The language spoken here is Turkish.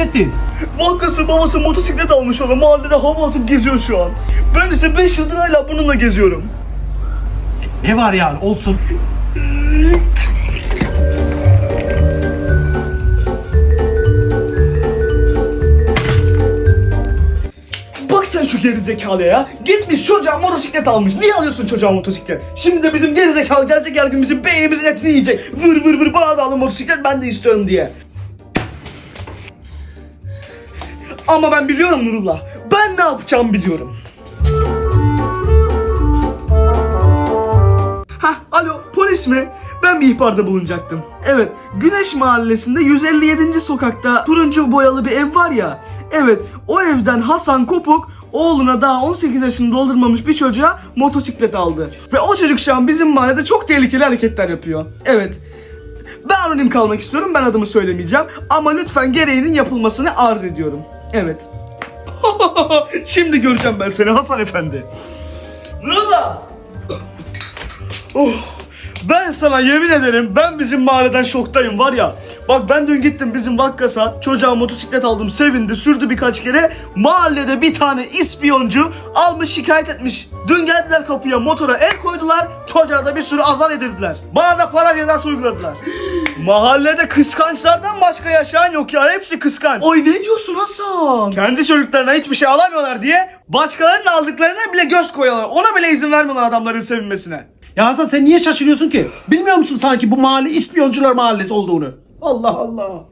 ettin? Bankası babası motosiklet almış ona mahallede hava atıp geziyor şu an. Ben ise 5 yıldır hala bununla geziyorum. Ne var yani olsun. Bak sen şu gerizekalıya ya. Gitmiş çocuğa motosiklet almış. Niye alıyorsun çocuğa motosiklet? Şimdi de bizim gerizekalı gelecek her gün bizim beynimizin etini yiyecek. Vır vır vır bana da alın motosiklet ben de istiyorum diye. Ama ben biliyorum Nurullah. Ben ne yapacağımı biliyorum. Hah alo polis mi? Ben bir ihbarda bulunacaktım. Evet Güneş Mahallesi'nde 157. sokakta turuncu boyalı bir ev var ya. Evet o evden Hasan Kopuk oğluna daha 18 yaşını doldurmamış bir çocuğa motosiklet aldı. Ve o çocuk şu an bizim mahallede çok tehlikeli hareketler yapıyor. Evet. Ben anonim kalmak istiyorum ben adımı söylemeyeceğim. Ama lütfen gereğinin yapılmasını arz ediyorum. Evet. Şimdi göreceğim ben seni Hasan Efendi. Nurullah! Oh, ben sana yemin ederim ben bizim mahalleden şoktayım var ya. Bak ben dün gittim bizim Vakkas'a çocuğa motosiklet aldım sevindi sürdü birkaç kere. Mahallede bir tane ispiyoncu almış şikayet etmiş. Dün geldiler kapıya motora el koydular çocuğa da bir sürü azar edirdiler. Bana da para cezası uyguladılar. Mahallede kıskançlardan başka yaşayan yok ya hepsi kıskanç. Oy ne diyorsun Hasan? Kendi çocuklarına hiçbir şey alamıyorlar diye başkalarının aldıklarına bile göz koyuyorlar. Ona bile izin vermiyorlar adamların sevinmesine. Ya Hasan sen niye şaşırıyorsun ki? Bilmiyor musun sanki bu mahalle ispiyoncular mahallesi olduğunu? Allah Allah.